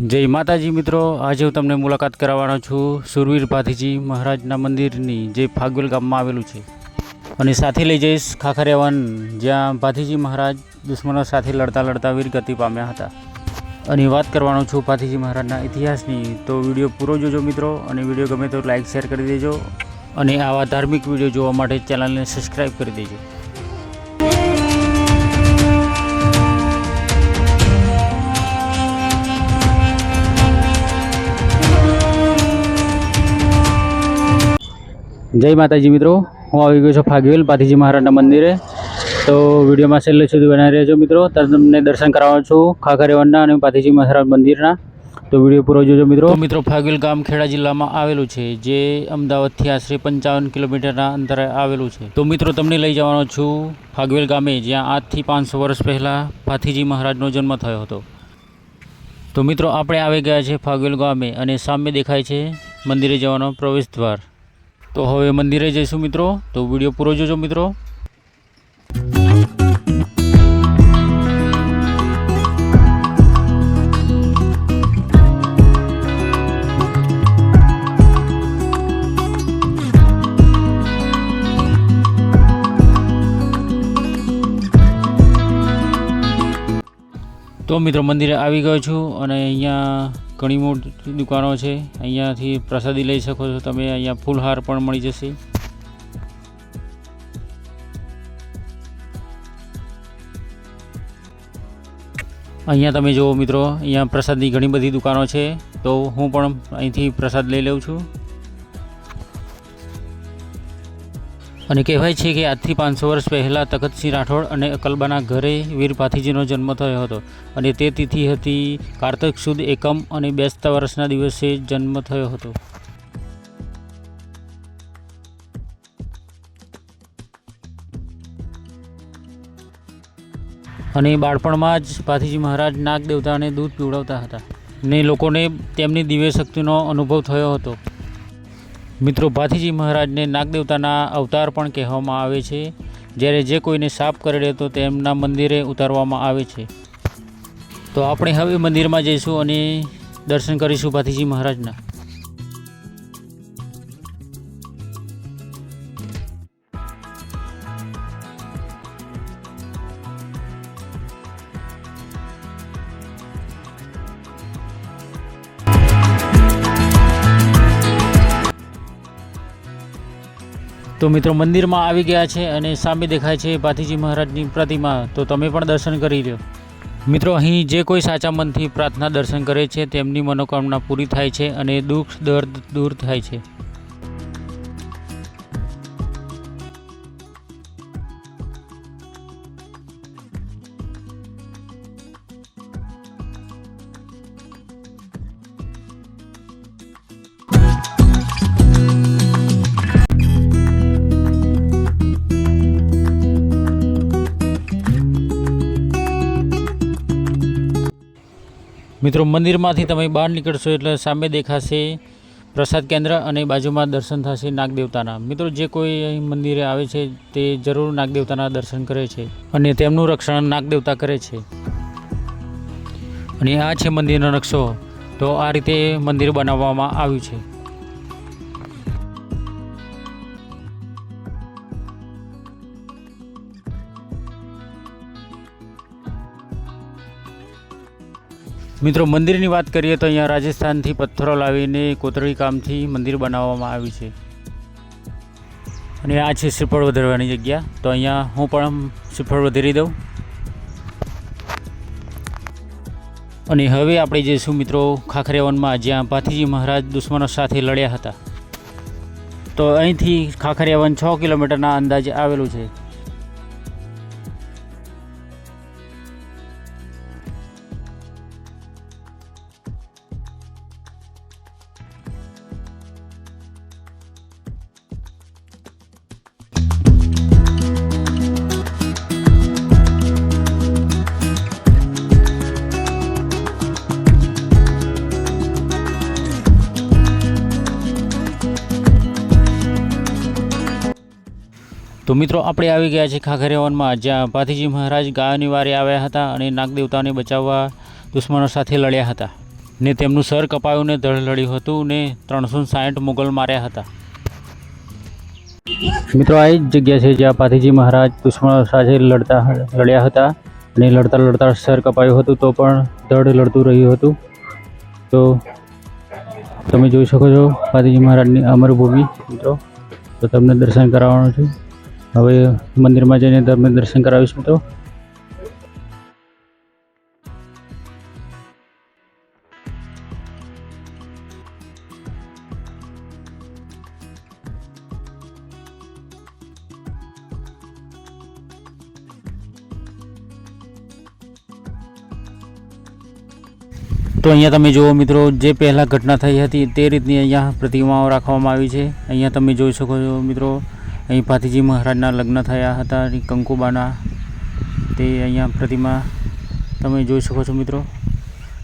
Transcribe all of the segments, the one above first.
જય માતાજી મિત્રો, આજે હું તમને મુલાકાત કરાવવાનો છું સુરવીર પાથીજી મહારાજના મંદિરની જે ફાગવેલ ગામમાં આવેલું છે. અને સાથે લઈ જઈશ ખાખરિયા વન જ્યાં ભાથીજી મહારાજ દુશ્મનો સાથે લડતા લડતા વીરગતિ પામ્યા હતા. અને વાત કરવાનો છું પાથીજી મહારાજના ઇતિહાસની, તો વીડિયો પૂરો જોજો મિત્રો, અને વીડિયો ગમે તો લાઇક શેર કરી દેજો, અને આવા ધાર્મિક વીડિયો જોવા માટે ચેનલને સબસ્ક્રાઈબ કરી દેજો. જય માતાજી મિત્રો, હું આવી ગયો છું ફાગવેલ પાથીજી મહારાજના મંદિરે. તો વિડીયોમાં છેલ્લે સુધી બનાવી રહેજો મિત્રો. તમને દર્શન કરાવવાનો છું ખાખરેવનના અને પાથીજી મહારાજ મંદિરના. તો વીડિયો પૂરો જોજો મિત્રો. મિત્રો, ફાગવેલ ગામ ખેડા જિલ્લામાં આવેલું છે, જે અમદાવાદથી આશરે પંચાવન કિલોમીટરના અંતરે આવેલું છે. તો મિત્રો, તમને લઈ જવાનો છું ફાગવેલ ગામે, જ્યાં આજથી પાંચસો વર્ષ પહેલાં પાથીજી મહારાજનો જન્મ થયો હતો. તો મિત્રો, આપણે આવી ગયા છે ફાગવેલ ગામે અને સામે દેખાય છે મંદિરે જવાનો પ્રવેશ દ્વાર તો હવે મંદિરે જઈશું મિત્રો. તો વીડિયો પૂરો જોજો મિત્રો. તો મિત્રો, મંદિરે આવી ગયો છું અને અહીંયા ઘણી મોટી દુકાનો છે. અહીંયાથી પ્રસાદી લઈ શકો છો તમે. અહીંયા ફૂલહાર પણ મળી જશે. અહીંયા તમે જુઓ મિત્રો, અહીંયા પ્રસાદની ઘણી બધી દુકાનો છે. તો હું પણ અહીંથી પ્રસાદ લઈ લઉં છું. અને કહેવાય છે કે આજથી પાંચસો વર્ષ પહેલાં તખતસિંહ રાઠોડ અને અકલબાના ઘરે વીર પાથીજીનો જન્મ થયો હતો. અને તે તિથિ હતી કાર્તક સુદ એકમ અને બેસતા વર્ષના દિવસે જન્મ થયો હતો. અને બાળપણમાં જ પાથીજી મહારાજ નાગ દેવતાને દૂધ પીવડાવતા હતા. ને લોકોને તેમની દિવ્ય શક્તિનો અનુભવ થયો હતો. મિત્રો, ભાથીજી મહારાજને નાગદેવતાના અવતાર પણ કહેવામાં આવે છે. જ્યારે જે કોઈને સાપ કરડે તો તેમના મંદિરે ઉતારવામાં આવે છે. તો આપણે હવે મંદિરમાં જઈશું અને દર્શન કરીશું ભાથીજી મહારાજના. તો મિત્રો મંદિરમાં આવી ગયા છે અને સામે દેખાય છે પાથીજી મહારાજની પ્રતિમા. તો તમે પણ દર્શન કરી લો મિત્રો, અહીં જે કોઈ સાચા મનથી પ્રાર્થના દર્શન કરે છે, તેમની મનોકામના પૂરી થાય છે અને દુઃખ, દર્દ દૂર થાય છે. મિત્રો, મંદિરમાંથી તમે બહાર નીકળશો એટલે સામે દેખાશે પ્રસાદ કેન્દ્ર અને બાજુમાં દર્શન થશે નાગદેવતાના. મિત્રો, જે કોઈ અહીં મંદિરે આવે છે, તે જરૂર નાગદેવતાના દર્શન કરે છે અને તેમનું રક્ષણ નાગદેવતા કરે છે. અને આ છે મંદિરનો નકશો. તો આ રીતે મંદિર બનાવવામાં આવ્યું છે. મિત્રો, મંદિરની વાત કરીએ તો અહીંયા રાજસ્થાનથી પથ્થરો લાવીને કોતરણી કામથી મંદિર બનાવવામાં આવ્યું છે. અને આ છે શ્રીફળ વધારવાની જગ્યા. તો અહીંયા હું પણ શ્રીફળ વધારી દઉં. અને હવે આપણે જઈશું મિત્રો ખાખરિયાવનમાં, જ્યાં ભાથીજી મહારાજ દુશ્મનો સાથે લડ્યા હતા. તો અહીંથી ખાખરિયાવન છ કિલોમીટરના અંદાજે આવેલું છે. તો મિત્રો, આપણે આવી ગયા છીએ ખાખરિયા વનમાં જ્યાં ભાથીજી મહારાજ ગાયોની વારે આવ્યા હતા અને નાગદેવતાને બચાવવા દુશ્મનો સાથે લડ્યા હતા. ને તેમનું સર કપાયું ને ધડ લડ્યું હતું ને ત્રણસો સાઠ મુગલ માર્યા હતા. મિત્રો, આ જ જગ્યા છે જ્યાં પાથીજી મહારાજ દુશ્મનો સાથે લડતા, લડ્યા હતા અને લડતા લડતા સર કપાયું હતું તો પણ ધડ લડતું રહ્યું હતું. તો તમે જોઈ શકો છો પાથીજી મહારાજની અમરભૂમિ, મિત્રો. તો તમને દર્શન કરાવવાનું છે. હવે મંદિરમાં જઈને તમને દર્શન કરાવીશ તો. તો અહીંયા તમે જુઓ મિત્રો, જે પહેલાં ઘટના થઈ હતી તે રીતની અહીંયા પ્રતિમાઓ રાખવામાં આવી છે. અહીંયા તમે જોઈ શકો છો મિત્રો અહીં ભાતીજી મહારાજના લગ્ન થયા હતા કંકુબાના તે અહીંયા પ્રતિમા તમે જોઈ શકો છો મિત્રો.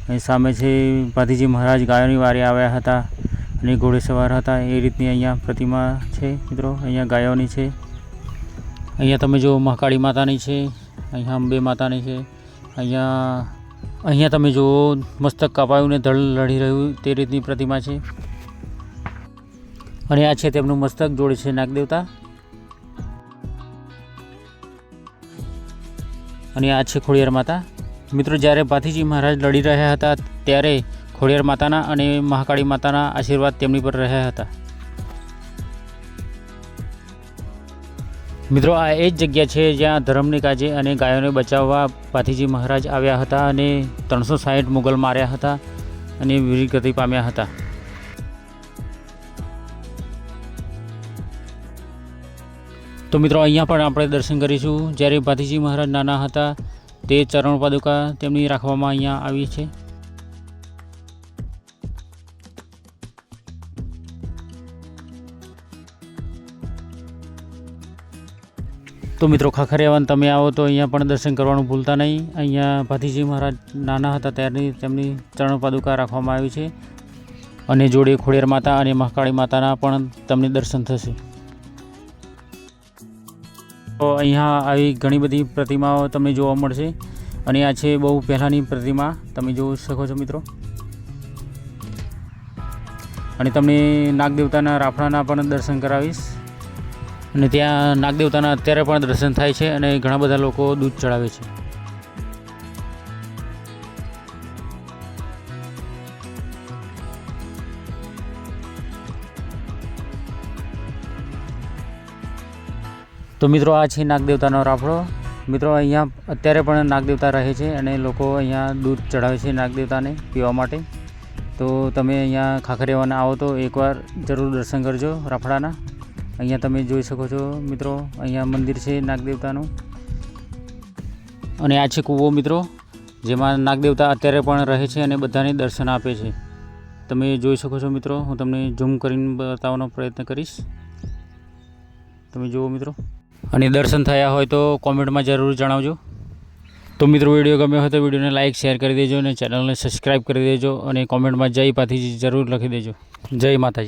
અહીં સામે છે ભાતીજી મહારાજ ગાયોની વારે આવ્યા હતા અને ઘોડેસવાર હતા. એ રીતની અહીંયા પ્રતિમા છે મિત્રો, અહીંયા ગાયોની છે. અહીંયા તમે જુઓ મહાકાળી માતાની છે, અહીંયા અંબે માતાની છે, અહીંયા અહીંયા તમે જુઓ મસ્તક કાપાયું ને ધડ લડી રહ્યું તે રીતની પ્રતિમા છે. અને આ છે તેમનું મસ્તક, જોડે છે નાગદેવતા. અને આ છે ખોડિયાર માતા. મિત્રો, જ્યારે પાથીજી મહારાજ લડી રહ્યા હતા, ત્યારે ખોડિયાર માતાના અને મહાકાળી માતાના આશીર્વાદ તેમની પર રહ્યા હતા. મિત્રો, આ એ જ જગ્યા છે જ્યાં ધર્મની કાજે અને ગાયોને બચાવવા પાથીજી મહારાજ આવ્યા હતા અને ત્રણસો સાહીઠ મુગલ માર્યા હતા અને વીરગતિ પામ્યા હતા. તો મિત્રો, અહીંયા પણ આપણે દર્શન કરીશું. જ્યારે ભાતીજી મહારાજ નાના હતા, તે ચરણ પાદુકા તેમની રાખવામાં અહીંયા આવી છે. તો મિત્રો, ખાખરિયાવાન તમે આવો તો અહીંયા પણ દર્શન કરવાનું ભૂલતા નહીં. અહીંયા ભાતીજી મહારાજ નાના હતા ત્યારની તેમની ચરણ પાદુકા રાખવામાં આવી છે. અને જોડે ખોડિયાર માતા અને મહાકાળી માતાના પણ તમને દર્શન થશે. તો અહીંયા આવી ઘણી બધી પ્રતિમાઓ તમને જોવા મળશે. અને આ છે બહુ પહેલાંની પ્રતિમા. તમે જોઈ શકો છો મિત્રો. અને તમને નાગદેવતાના રાફડાના પણ દર્શન કરાવીશ. અને ત્યાં નાગદેવતાના અત્યારે પણ દર્શન થાય છે અને ઘણા બધા લોકો દૂધ ચડાવે છે. તો મિત્રો આ છે નાગદેવતાનો રાફડો. મિત્રો અહીંયા અત્યારે પણ નાગદેવતા રહે છે અને લોકો અહીંયા દૂધ ચડાવે છે નાગદેવતાને પીવા માટે. તો તમે અહીંયા ખાખરેવાના આવો તો એકવાર જરૂર દર્શન કરજો રાફડાના. અહીંયા તમે જોઈ શકો છો મિત્રો, અહીંયા મંદિર છે નાગદેવતાનું. અને આ છે કૂવો મિત્રો, જેમાં નાગદેવતા અત્યારે પણ રહે છે અને બધાને દર્શન આપે છે. તમે જોઈ શકો છો મિત્રો, હું તમને ઝૂમ કરીને બતાવવાનો પ્રયત્ન કરીશ. તમે જુઓ મિત્રો. અને દર્શન થયા હોય તો કોમેન્ટમાં જરૂર જણાવજો. તો મિત્રો, વીડિયો ગમ્યો હોય તો વિડીયોને લાઇક શેર કરી દેજો અને ચેનલને સબસ્ક્રાઈબ કરી દેજો અને કોમેન્ટમાં જય પાથીજી જરૂર લખી દેજો. જય માતાજી.